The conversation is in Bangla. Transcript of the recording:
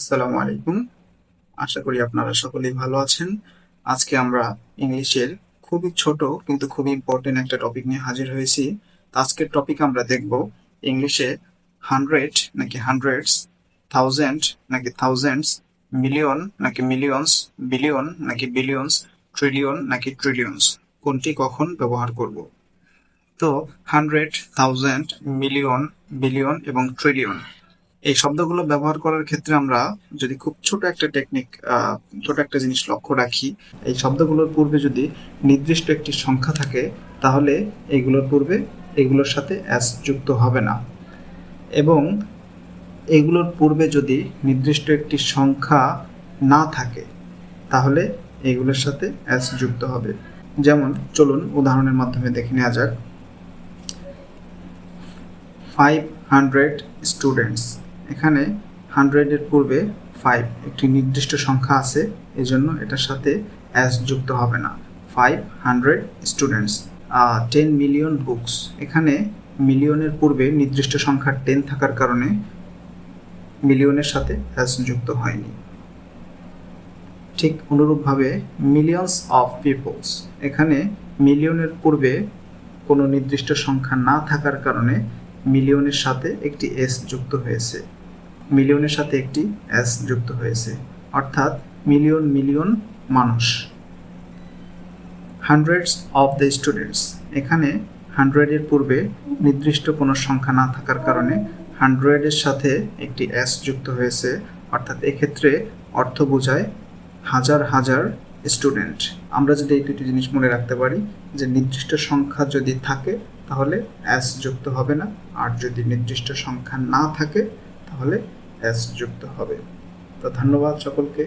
আসসালামু আলাইকুম। আশা করি আপনারা সকলেই ভালো আছেন। আজকে আমরা ইংলিশের খুবই ছোট কিন্তু খুবই ইম্পর্টেন্ট একটা টপিক নিয়ে হাজির হয়েছি। আজকের টপিক আমরা দেখব ইংলিশে হান্ড্রেড নাকি হান্ড্রেডস থাউজেন্ড নাকি থাউজেন্ডস মিলিয়ন নাকি মিলিয়নস বিলিয়ন নাকি বিলিয়নস ট্রিলিয়ন নাকি ট্রিলিয়নস কোনটি কখন ব্যবহার করব? তো হান্ড্রেড থাউজেন্ড মিলিয়ন বিলিয়ন এবং ট্রিলিয়ন এই শব্দগুলো ব্যবহার করার ক্ষেত্রে আমরা যদি খুব ছোট একটা টেকনিক ছোট একটা জিনিস লক্ষ্য রাখি, এই শব্দগুলোর পূর্বে যদি নির্দিষ্ট একটি সংখ্যা থাকে, তাহলে এইগুলোর পূর্বে এগুলোর সাথে অ্যাস যুক্ত হবে না। এবং এগুলোর পূর্বে যদি নির্দিষ্ট একটি সংখ্যা না থাকে, তাহলে এগুলোর সাথে অ্যাস যুক্ত হবে। যেমন, চলুন উদাহরণের মাধ্যমে দেখে নেওয়া যাক। ফাইভ হান্ড্রেড স্টুডেন্টস এখানে হান্ড্রেডের পূর্বে ফাইভ একটি নির্দিষ্ট সংখ্যা আছে, এজন্য এটার সাথে অ্যাস যুক্ত হবে না। Five hundred students ten million books এখানে মিলিয়নের পূর্বে নির্দিষ্ট সংখ্যা টেন থাকার কারণে মিলিয়নের সাথে অ্যাস যুক্ত হয়নি। ঠিক অনুরূপভাবে মিলিয়নস অফ পিপলস এখানে মিলিয়নের পূর্বে কোনো নির্দিষ্ট সংখ্যা না থাকার কারণে মিলিয়নের সাথে একটি এস যুক্ত হয়েছে। মিলিয়নের সাথে একটি এস যুক্ত হয়েছে, অর্থাৎ মিলিয়ন মিলিয়ন মানুষ। হান্ড্রেডস অফ দ্য স্টুডেন্টস এখানে হান্ড্রেডের পূর্বে নির্দিষ্ট কোনো সংখ্যা না থাকার কারণে হান্ড্রেডের সাথে একটি এস যুক্ত হয়েছে, অর্থাৎ এক্ষেত্রে অর্থ বোঝায় হাজার হাজার স্টুডেন্ট আমরা যদি এই দুটি জিনিস মনে রাখতে পারি, যে নির্দিষ্ট সংখ্যা যদি থাকে, তাহলে অ্যাস যুক্ত হবে না, আর যদি নির্দিষ্ট সংখ্যা না থাকে, তাহলে অ্যাস যুক্ত হবে। তো ধন্যবাদ সকলকে।